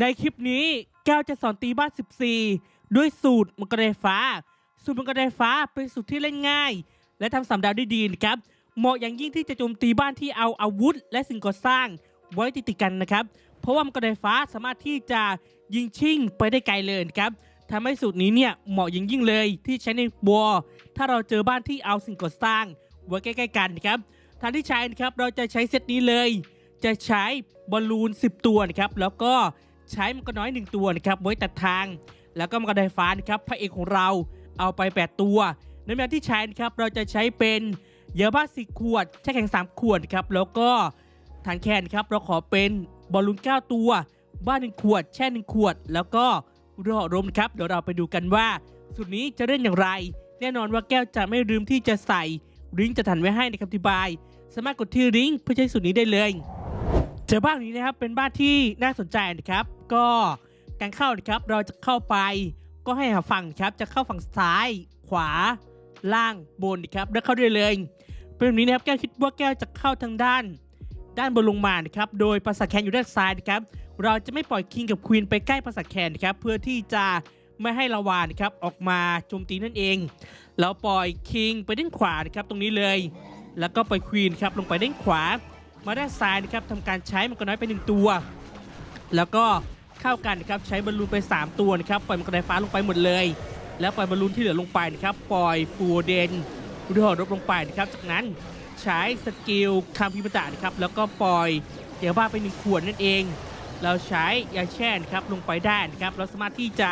ในคลิปนี้แก้วจะสอนตีบ้าน 14 ด้วยสูตรมังกรไฟฟ้า สูตรมังกรไฟฟ้าเป็นสูตรที่เล่นง่าย และทำสามดาวได้ดีนะครับ เหมาะอย่างยิ่งที่จะโจมตีบ้านที่เอาอาวุธ และสิ่งก่อสร้างไว้ติดติดกันนะครับ เพราะว่ามังกรไฟฟ้าสามารถที่จะยิงชิ่งไปได้ไกลเลยนะครับทำให้สูตรนี้เนี่ยเหมาะอย่างยิ่งเลยที่ใช้ในวอลถ้าเราเจอบ้านที่เอาสิ่งก่อสร้างไว้ใกล้ๆกันนะครับทางที่ใช้นะครับเราจะใช้เซตนี้เลย จะใช้บอลลูน 10 ตัวนะครับแล้วก็ ใช้มังกรน้อย 1 ตัวนะครับไว้ตัดทาง แล้วก็มังกรไฟฟ้านะครับพระเอกของเราเอาไป 8 ตัว ในแบบที่ใช้นะครับเราจะใช้เป็นเยอะบ้าสี่ขวดแช่แข็ง 3 ขวดครับแล้วก็ฐานแคนครับเราขอเป็นบอลลูน 9 ตัว บ้าน1ขวด แช่ 1 ขวด แล้วก็รอรมครับเดี๋ยวเราไปดูกันว่าสูตรนี้จะเล่นอย่างไร แน่นอนว่าแก้วจะไม่ลืมที่จะใส่ลิงก์จะถันไว้ให้ในคำอธิบาย สามารถกดที่ลิงก์เพื่อใช้สูตรนี้ได้เลย เจอบ้านนี้นะครับเป็นบ้านที่น่าสนใจนะครับ ก็การเข้านะครับเราจะเข้าไปก็ให้หาฝั่งครับจะเข้าฝั่งซ้ายขวาล่างบนนะครับแล้วเข้าได้เลยเป็นแบบนี้นะครับแก้วคิดว่าแก้วจะเข้าทางด้าน ด้านบนลงมานะครับโดยปราสาทแคนอยู่ด้านซ้ายนะครับเราจะไม่ปล่อยคิงกับควีนไปใกล้ปราสาทแคนนะครับเพื่อที่จะไม่ให้ลาวานะครับออกมาโจมตีนั่นเองเราปล่อยคิงไปด้านขวานะครับตรงนี้เลย แล้วก็ปล่อยควีนครับลงไปด้านขวา มาด้านซ้ายนะครับทำการใช้มังกรน้อยไปหนึ่งตัว แล้วก็เข้ากันนะครับใช้บอลลูนไป 3 ตัวนะครับปล่อยมังกรไฟฟ้าลงไปหมดเลย แล้วปล่อยบอลลูนที่เหลือลงไปนะครับปล่อยปูเดนรือหอรบลงไปนะครับจากนั้นใช้สกิลคามพิบัตะนะครับแล้วก็ปล่อยเดี๋ยวบ้าไปหนึ่งขวดนั่นเอง เราใช้ยาแช่นะครับลงไปได้นะครับเราสามารถที่จะ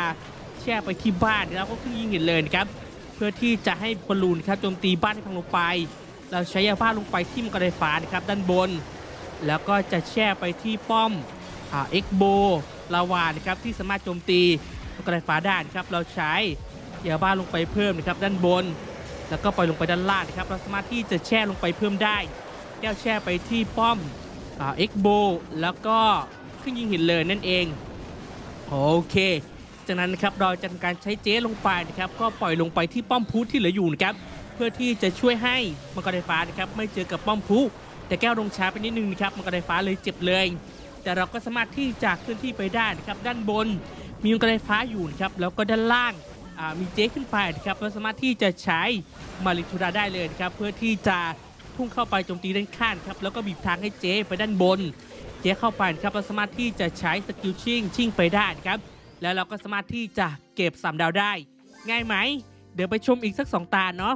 แช่ไปที่บ้านนะครับก็คือยิงเห็นเลยนะครับเพื่อที่จะให้บอลลูนครับโจมตีบ้านให้พังลงไป เราใช้ยาบ้าลงไปที่มังกรไฟฟ้านะครับด้านบน แล้วก็จะแช่ไปที่ป้อมอ่าเอ็กโบลาวานะครับที่สามารถโจมตีมังกรไฟฟ้าได้นะครับเราใช้ยาบ้าลงไปเพิ่มนะครับด้านบน แล้วก็ปล่อยลงไปด้านล่างนะครับเราสามารถที่จะแช่ลงไปเพิ่มได้ แก้วแช่ไปที่ป้อมเอ็กโบแล้วก็ขึ้นยิงหินเลยนั่นเองโอเคจากนั้นนะครับเราจะทำการใช้เจ๊ลงไปนะครับก็ปล่อยลงไปที่ป้อมพุที่เหลืออยู่นะครับ เพื่อที่จะช่วยให้มังกรไฟฟ้านะครับไม่เจอกับป้อมพุแต่แก้วลงช้าไปนิดนึงนะครับมังกรไฟฟ้าเลยเจ็บเลย แต่เราก็สามารถที่จะเคลื่อนที่ไปได้นะครับด้านบน มีมังกรไฟฟ้าอยู่นะครับแล้วก็ด้านล่างมีเจ๊ขึ้นไปนะครับเราสามารถที่จะใช้มาริทูราได้เลยนะครับเพื่อที่จะพุ่งเข้าไปโจมตีด้านข้างครับแล้วก็บีบทางให้เจ๊ไปด้านบน เจ๊เข้าไปนะครับเราสามารถที่จะใช้สกิลชิ่งชิ่งไปได้นะครับแล้วเราก็สามารถที่จะเก็บสามดาวได้ ง่ายไหม เดี๋ยวไปชมอีกสักสองตาเนาะ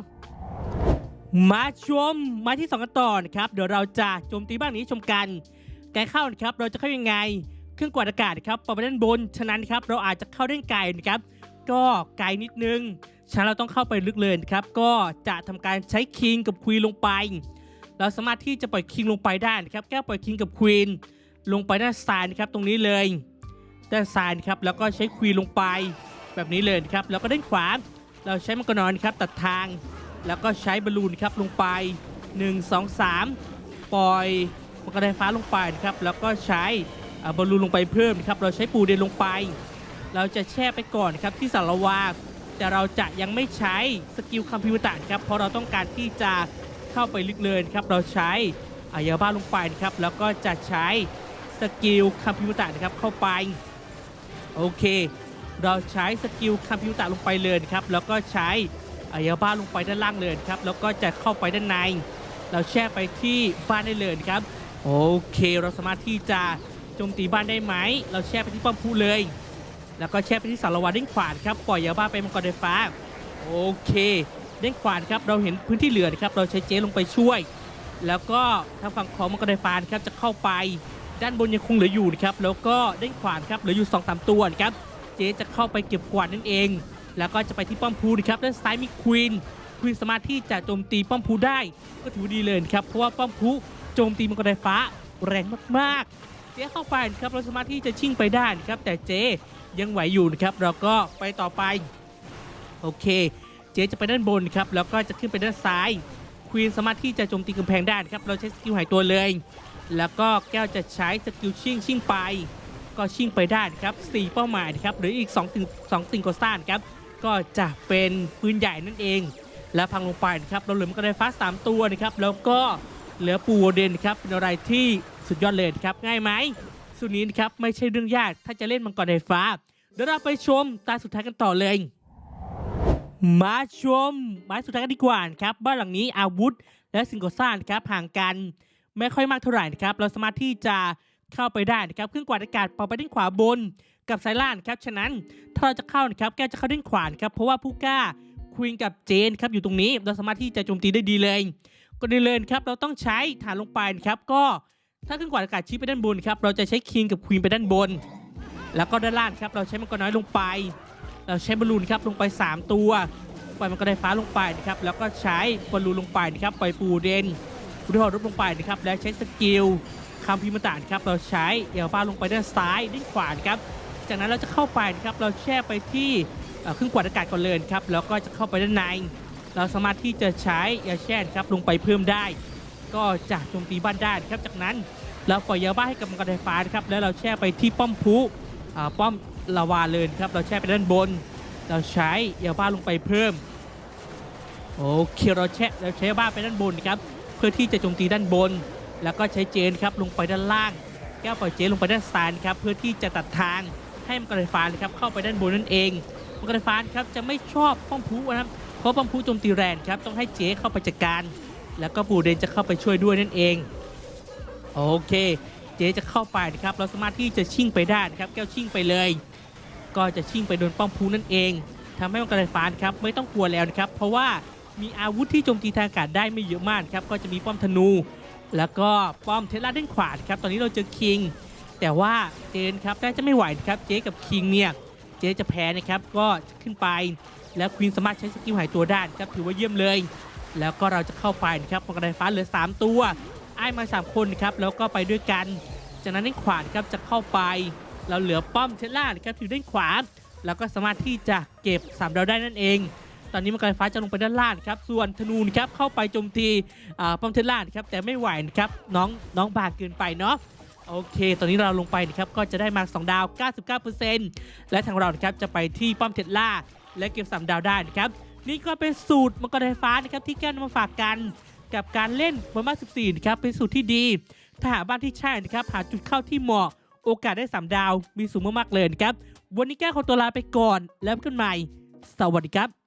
มาชมมาที่สองกันต่อนะครับเดี๋ยวเราจะโจมตีบ้านนี้ชมกันการเข้านะครับเราจะเข้ายังไง เครื่องกวาดอากาศครับปรับไปด้านบน ฉะนั้นครับเราอาจจะเข้าด้านไกลนะครับ ก็ไกลนิดนึงฉะนั้นเราต้องเข้าไปลึกเลยนะครับ ก็จะทำการใช้คิงกับควีนลงไป เราสามารถที่จะปล่อยคิงลงไปได้นะครับ แก้ปล่อยคิงกับควีนลงไปด้านซ้ายนะครับตรงนี้เลยด้านซ้ายครับแล้วก็ใช้ควีนลงไป แบบนี้เลยครับแล้วก็ด้านขวาเราใช้มังกรนอนครับตัดทาง แล้วก็ใช้บอลลูนครับลงไป 1 2 3 ปล่อยมังกรไฟฟ้าลงไปนะครับ แล้วก็ใช้บอลลูนลงไปเพิ่มนะครับ เราใช้ปูเดนลงไป เราจะแช่ไปก่อนครับที่สารวาแต่เราจะยังไม่ใช้สกิลคัมพิวตอร์นะครับ เพราะเราต้องการที่จะเข้าไปลึกเลยครับ เราใช้อายาบ้าลงไปนะครับ แล้วก็จะใช้สกิลคัมพิวตอร์นะครับเข้าไป โอเค เราใช้สกิลคัมพิวตอร์ลงไปเลยครับ แล้วก็ใช้ อายาบ้าลงไปด้านล่างเลยครับ แล้วก็จะเข้าไปด้านใน เราแช่ไปที่บ้านได้เลยครับ โอเค เราสามารถที่จะโจมตีบ้านได้ไหม เราแช่ไปที่ป้อมพูเลย แล้วก็แช่ไปที่สารวัตรด้านขวานครับ ปล่อยยาบ้าไปมังกรไฟฟ้า โอเคด้านขวานครับ เราเห็นพื้นที่เหลือนะครับ เราใช้เจ๊ลงไปช่วย แล้วก็ทางฝั่งของมังกรไฟฟ้านะครับ จะเข้าไป ด้านบนยังคงเหลืออยู่นะครับ แล้วก็ด้านขวานครับ เหลืออยู่2อสตัวนะครับ เจ๊จะเข้าไปเก็บกวาดนั่นเอง แล้วก็จะไปที่ป้อมพูนะครับด้านซ้ายมีควีนควีนสามารถที่จะโจมตีป้อมพูได้ ก็ถือดีเลยครับเพราะว่าป้อมพูโจมตีมังกรไฟฟ้าแรงมากๆเจ๊เข้าไปครับเราสามารถที่จะชิ่งไปได้นะครับ แต่เจ๊ยังไหวอยู่นะครับเราก็ไปต่อไปโอเค เจ๊จะไปด้านบนครับแล้วก็จะขึ้นไปด้านซ้ายควีนสามารถที่จะโจมตีกำแพงได้ครับเราใช้สกิลหายตัวเลย แล้วก็แก้วจะใช้สกิลชิ่งชิ่งไป ก็ชิ่งไปได้ครับ4เป้าหมายครับหรืออีก2สิ่ง2สิ่งก่อสร้างครับ ก็จะเป็นปืนใหญ่นั่นเอง และพังลงไปนะครับเราเหลือมันก็ได้ฟ้าสามตัวนะครับแล้วก็เหลือปูเดนครับเป็นอะไรที่สุดยอดเลยครับง่ายไหมสูตรนี้นะครับไม่ใช่เรื่องยากถ้าจะเล่นมังกรไฟฟ้าเดี๋ยวเราไปชมตาสุดท้ายกันต่อเลย มาชมไม้สุดท้ายกันดีกว่านะครับบ้านหลังนี้อาวุธและสิ่งก่อสร้างนะครับห่างกันไม่ค่อยมากเท่าไหร่นะครับเราสามารถที่จะ เข้าไปได้นะครับเครื่องกวาดอากาศเป่าไปด้านขวาบนกับสายล่างครับฉะนั้นถ้าเราจะเข้านะครับแกจะเข้าด้านขวานครับเพราะว่าผู้กล้าคุยกับเจนครับอยู่ตรงนี้ เราสามารถที่จะโจมตีได้ดีเลยก็ดีเลยครับเราต้องใช้ฐานลงไปนะครับก็ถ้าเครื่องกวาดอากาศชี้ไปด้านบนครับเราจะใช้คิงกับควีนไปด้านบน แล้วก็ด้านล่างครับเราใช้มังกรน้อยลงไป เราใช้บอลลูนครับลงไป 3 ตัวปล่อยมังกรไฟฟ้าลงไปนะครับแล้วก็ใช้บอลลูนลงไปนะครับปล่อยปูเดนปูที่หอรบลงไปนะครับแล้วใช้สกิล คำพิมพ์ต่างครับเราใช้เอลฟ้าลงไปด้านซ้ายด้านขวานครับ จากนั้นเราจะเข้าไปนะครับเราแช่ไปที่เครื่องกวาดอากาศก่อนเลยครับแล้วก็จะเข้าไปด้านใน เราสามารถที่จะใช้ยาแช่ครับลงไปเพิ่มได้ ก็จะโจมตีบ้านได้ครับจากนั้นเราปล่อยยาบ้าให้กับมังกรไฟฟ้าครับแล้วเราแช่ไปที่ป้อมพุป้อมลาวาเลยครับเราแช่ไปด้านบน เราใช้ยาบ้าลงไปเพิ่มโอเคเราแช่เราใช้ยาบ้าไปด้านบนครับเพื่อที่จะโจมตีด้านบน แล้วก็ใช้เจนครับลงไปด้านล่าง แก้วปล่อยเจนลงไปด้านซ้ายครับเพื่อที่จะตัดทางให้มังกรไฟฟ้านครับเข้าไปด้านบนนั่นเองมังกรไฟฟ้าครับจะไม่ชอบป้อมพุนะครับเพราะป้อมพุโจมตีแรงครับต้องให้เจเข้าไปจัดการ แล้วก็ปูเดนจะเข้าไปช่วยด้วยนั่นเองโอเค เจจะเข้าไปนะครับเราสามารถที่จะชิ่งไปได้นะครับแก้วชิ่งไปเลย ก็จะชิ่งไปโดนป้อมพูนั่นเองทำให้มังกรไฟฟ้านครับไม่ต้องกลัวแล้วนะครับเพราะว่ามีอาวุธที่โจมตีทางอากาศได้ไม่เยอะมากครับก็จะมีป้อมธนู แล้วก็ป้อมเทสลาด้านขวาครับตอนนี้เราเจอคิง แต่ว่าเจนครับน่าจะไม่ไหวครับเจกับคิงเนี่ยเจจะแพ้นะครับก็ขึ้นไปแล้วควีนสามารถใช้สกิลหายตัวได้นครับถือว่าเยี่ยมเลย แล้วก็เราจะเข้าไปนะครับมังกระไฟฟ้าเหลือ 3 ตัวไอ้ายมา 3 คนครับแล้วก็ไปด้วยกัน จากนั้นด้านขวานครับจะเข้าไป เราเหลือป้อมเทสลาครับอยู่ด้านขวาแล้วก็สามารถที่จะเก็บสามดาวได้นั่นเอง ตอนนี้มังกรไฟฟ้าจะลงไปด้านล่างครับ ส่วนธนูนครับเข้าไปโจมตีป้อมเทสลานครับแต่ไม่ไหวนะครับน้องน้องบางเกินไปเนาะโอเค ตอนนี้เราลงไปนะครับก็จะได้มา 2 ดาว 99%และทางเราครับจะไปที่ป้อมเทสลาและเก็บ 3 ดาวได้นะครับนี่ก็เป็นสูตรมังกรไฟฟ้านะครับที่แก้นมาฝากกันกับการเล่นบนบ้าน14นะครับเป็นสูตรที่ดีถ้าหาบ้านที่ใช่นะครับหาจุดเข้าที่เหมาะโอกาสได้ 3 ดาวมีสูงมากๆเลยนะครับ วันนี้แก้ขอตัวลาไปก่อนแล้วกันใหม่ สวัสดีครับ